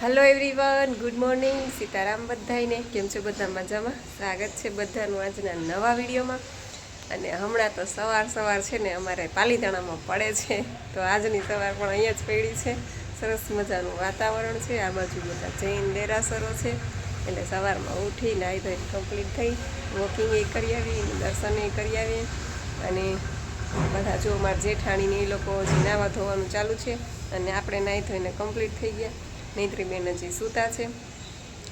Hello everyone good morning Sitaram બધાઈને કેમ છો બધા મજામાં? સ્વાગત છે બધાનું આજના નવા વિડીયોમાં. અને હમણાં તો સવાર સવાર છે ને, અમારે પાલીતાણામાં પડે છે. તો આજની સવાર પણ અહીંયા જ પડી છે. સરસ મજાનું વાતાવરણ છે. આ બાજુ બધા જૈન દેરાસરો છે. એટલે સવારમાં ઉઠી નાહી ધોઈ કમ્પ્લીટ થઈ વોકિંગ એ કરી આવી દર્શન એ કરી આવી અને બધા જો મારા જેઠાણીને એ લોકો હજી નાવા ધોવાનું ચાલુ છે. અને આપણે નાહી ધોઈને કમ્પ્લીટ થઈ ગયા. નૈત્રીબેન હજી સૂતા છે.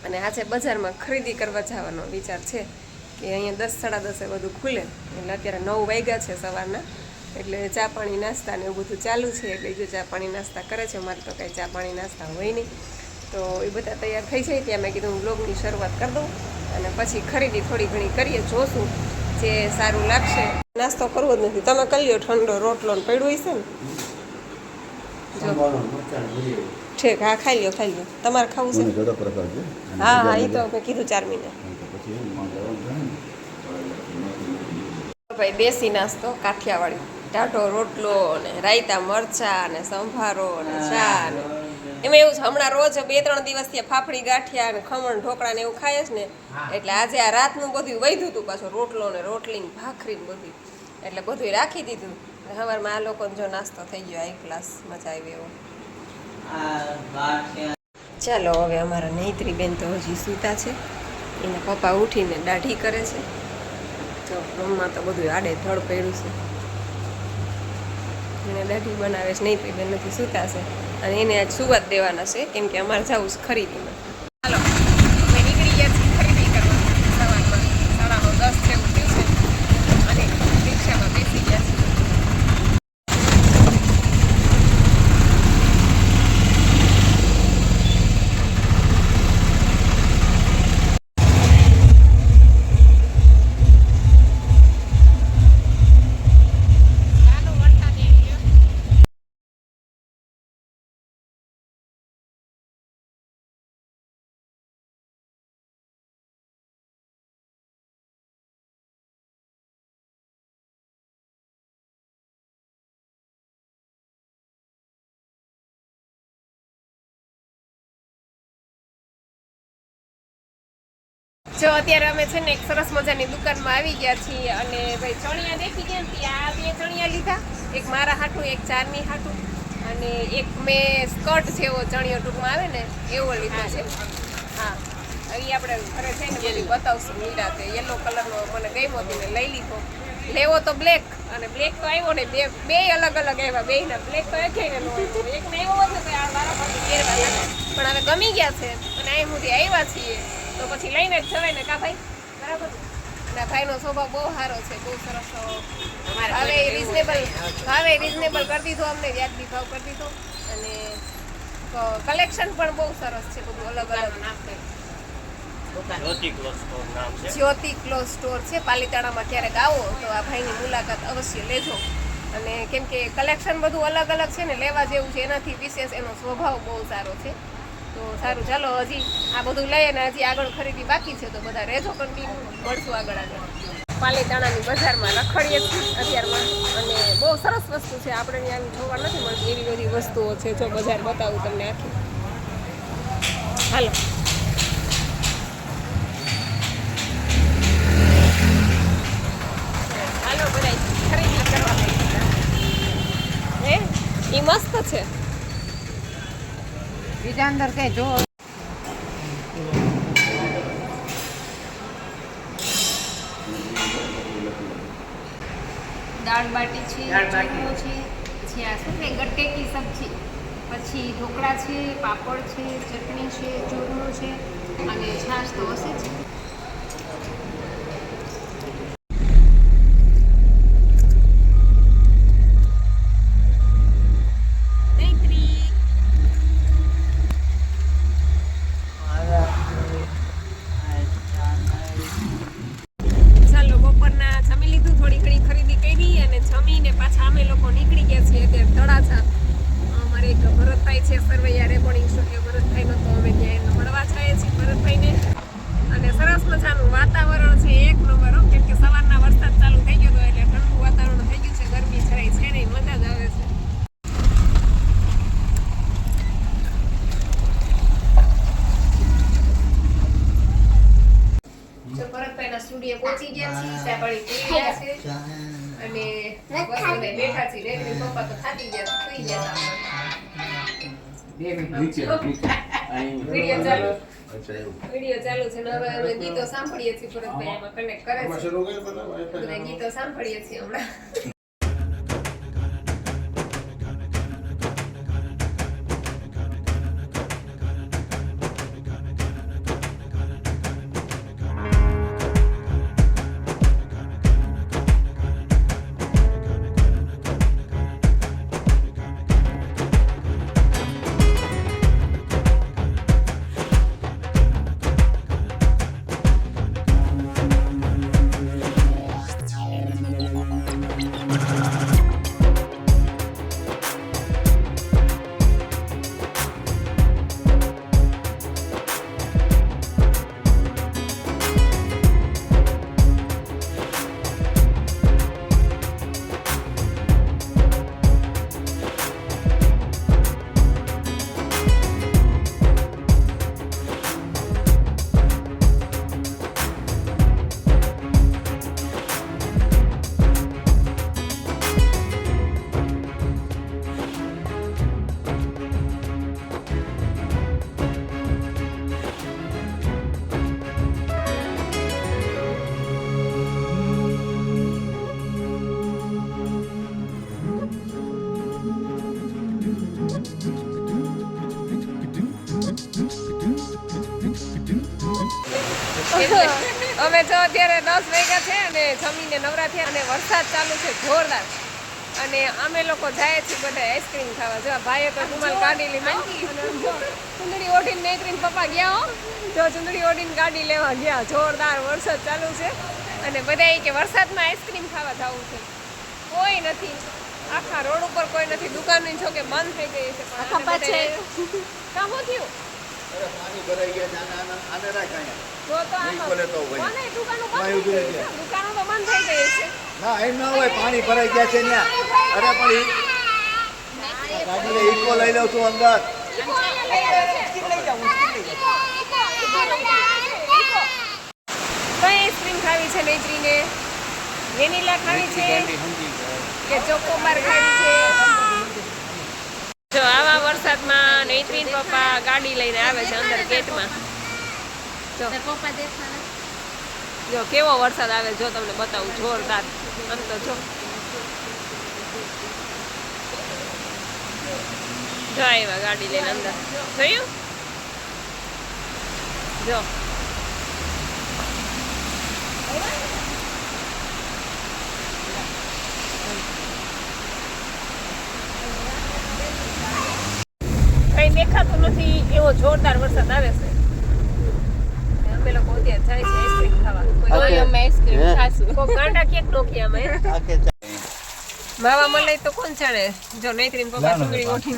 અને આજે બજારમાં ખરીદી કરવા જવાનો વિચાર છે કે અહીંયા દસ, સાડા દસે બધું ખુલે. એટલે અત્યારે નવ વાગ્યા છે સવારના. એટલે ચા પાણી, નાસ્તા ને એવું બધું ચાલુ છે. એટલે જો ચા પાણી, નાસ્તા કરે છે. મારે તો કાંઈ ચા પાણી, નાસ્તા હોય નહીં. તો એ બધા તૈયાર થઈ જાય. ત્યાં મેં કીધું હું બ્લોગની શરૂઆત કરી દઉં અને પછી ખરીદી થોડી ઘણી કરીએ, જોશું જે સારું લાગશે. નાસ્તો કરવો જ નથી. તમે કરી લ્યો ઠંડો રોટલો પડ્યો હશે ને. ઠીક હા ખાઈ લ્યો ખાઈ લ્યો. તમારે ખાવું છે? હા હા એ તો મેં કીધું ચાર મહિને. ભાઈ દેશી નાસ્તો કાઠિયાવાડી. ટાઢો રોટલો ને રાયતા મરચા ને સંભારો ને ચા ને એમાં એવું છે હમણાં રોજ બે ત્રણ દિવસથી આ ફાફડી ગાંઠિયા ને ખમણ ઢોકળા ને એવું ખાય જ ને એટલે આજે આ રાતનું બધું વધ્યું હતું પાછું રોટલો ને રોટલી ને ભાખરી ને બધું. એટલે બધું રાખી દીધું. સવારમાં આ લોકોને જો નાસ્તો થઈ ગયો એક ક્લાસ મજા આવી એવો. ચાલો, હવે અમારા નૈત્રી બેન તો હજી સૂતા છે. એના પપ્પા ઉઠીને દાઢી કરે છે. તો રૂમમાં તો બધું આડે ધડ પડ્યું છે. એને દાઢી બનાવે છે. નૈત્રી બેન નથી સૂતા છે. અને એને આજ સુવાત દેવાના છે, કેમ કે અમારે જવું છે ખરીદીમાં. જો અત્યારે અમે છે ને એક સરસ મજાની દુકાનમાં આવી ગયા છીએ અને ભાઈ ચણિયા દેખી ગયા હતી આ બે ચણિયા લીધા. એક મારા હાટું, એક ચારની હાટું અને એક મેં સ્કર્ટ જેવો ચણિયો ટૂંકમાં આવે ને, એવો લીધો છે. હા એ આપણે ઘરે જઈને બધી બતાવશું નિરાતે યલો કલરનો મને ગમ્યો હતો ને લઈ લીધો. લેવો તો બ્લેક અને બ્લેક તો આવ્યો ને, બે બે અલગ અલગ આવ્યા, બે ના બ્લેક તો એક ને એક ને એવો હતો કે આ મારા પાસે પહેરવા પણ હવે ગમી ગયા છે. અને અહીં સુધી આવ્યા છીએ. તો પછી લઈને જ જવાય ને કા ભાઈ? બરાબર? ના ભાઈનો સ્વભાવ બહુ સારો છે બહુ સરસ હવે રીઝનેબલ હવે રીઝનેબલ કરી દીધો અમને વ્યાજબી ભાવ કરી દીધો. અને કલેક્શન પણ બહુ સરસ છે બધું અલગ અલગ. Jyoti cloth store Jyoti cloth store છે. પાલીતાણામાં ક્યારેક આવો તો આ ભાઈની મુલાકાત અવશ્ય લેજો. અને કેમ કે કલેક્શન બધું અલગ અલગ છે ને લેવા જેવું છે એનાથી વિશેષ એનો સ્વભાવ બહુ સારો છે. તો સારું, ચાલો હજી આ બધું લઈએ ને હજી આગળ ખરીદી બાકી છે તો બધા રહેજો કન્ટિન્યુ મળશું આગળ આગળ. પાલીતાણાની બજારમાં રખડીએ છીએ અત્યારમાં અને બહુ સરસ વસ્તુ છે. આપણે ત્યાં જોવા નથી મળતી એવી બધી વસ્તુઓ છે જો બજાર બતાવું તમને આખી. હાલો. હાલો બધા ખરીદી કરવા એ મસ્ત છે. બીજા અંદર કઈ જો દાળ બાટી છે દાળ છે પછી આ શું કે ગટ્ટેકી સબ્જી. પછી ઢોકળા છે પાપડ છે ચટણી છે ચૂરણું છે અને છાશ તો હશે જ ચાલો બપોરના જમી લીધું થોડી ઘણી ખરીદી કરી અને જમીને પાછા અમે લોકો નીકળી ગયા છીએ અત્યારે તળાજા અમારે એક ભરતભાઈ છે સરવૈયા રેકોર્ડિંગ સ્ટુડિયો ભરતભાઈનો તો અમે ત્યાં એમને મળવા જઈએ છીએ ભરતભાઈને અને સરસ ડ્યુટીએ પહોંચી ગયા છીએ સાપાળી પી ગયા છે. અને બસ બધા બેઠા છીએ રેખડી પપ્પા તો થાકી ગયા તો સુઈ ગયા વીડિયો ચાલુ. વીડિયો ચાલુ છે ને હવે અમે ગીતો સાંભળીએ છીએ ફરજભાઈ એમાં કનેક્ટ કરે છે. ગીતો સાંભળીએ છીએ હમણાં. અમે જો અત્યારે દસ વાગ્યા છે અને જમીને નવરા થયા અને વરસાદ ચાલુ છે જોરદાર. અને અમે લોકો જાય છે બધા આઈસ્ક્રીમ ખાવા. જો આ ભાઈએ તો રૂમાલ કાઢી લીધી. ચુંદડી ઓઢીને નેત્રીને પપ્પા ગયા હો. જો ચુંદડી ઓઢીને ગાડી લેવા ગયા. જોરદાર વરસાદ ચાલુ છે. અને બધા એ કે વરસાદમાં આઈસ્ક્રીમ ખાવા જવું છે. કોઈ નથી. આખા રોડ ઉપર કોઈ નથી. દુકાનની કે બંધ થઈ ગઈ છે. પણ આને બધાએ- કાં થયું? અરે પાણી ભરાઈ ગયા છે. આને રાખ અહીંયા. ના, એમ ના હોય પાણી ભરાઈ ગયા છે અરે પણ ગાડીને ઈકો લઈ લઉં છું અંદર. કઈ આઈસ્ક્રીમ ખાવી છે નૈત્રીને વેનીલા ખાવી છે? કે ચોકોબાર ખાવી છે? જો આવા વરસાદમાં નૈત્રીન પપ્પા ગાડી લઈને આવે છે અંદર ગેટમાં. જો જો કેવો વરસાદ આવે જો તમને બતાવું જોરદાર. આમ તો જો. જો આવ્યા ગાડી લઈને અંદર. જોયું જો. કઈ દેખાતું નથી એવો જોરદાર વરસાદ આવે છે. ને અમે જાય છે આઈસ્ક્રીમ ખાવા. કોઈ અમે આઈસ્ક્રીમ ખાશું. કોઈ ગાંડા કેક નોખી અમે માવા મલાઈ તો કોણ જાણે? જો નૈત્રીન પપ્પા સુગડી ઓઠી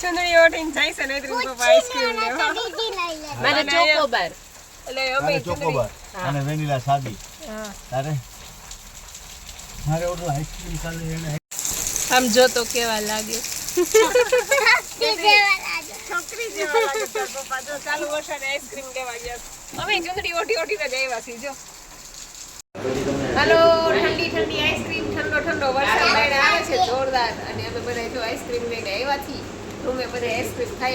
ચુંદડી ઓઠીને જાય છે નૈત્રીન પપ્પા આઈસ્ક્રીમ લેવા. મારે ચોકોબાર. એટલે અમે ચોકોબાર અને વેનીલા સાદી. હા. તારે? મારે ઓલું આઈસ્ક્રીમ કાલે એને આમ જો તો કેવા લાગે. છોકરી જેવા લાગે પપ્પા. જો ચાલુ વર્ષે આઈસ્ક્રીમ લેવા ગયા. અમે ચુંદડી ઓઠી ઓઠીને જ આવ્યા છીએ, જો. હાલો, ઠંડી ઠંડી આઈસ્ક્રીમ, ઠંડો ઠંડો વરસાદ આવે છે, જોરદાર. અને અમે બધા જો આઈસ્ક્રીમ લઈને આવ્યા છીએ રૂમે બધા આઈસ્ક્રીમ ખાઈ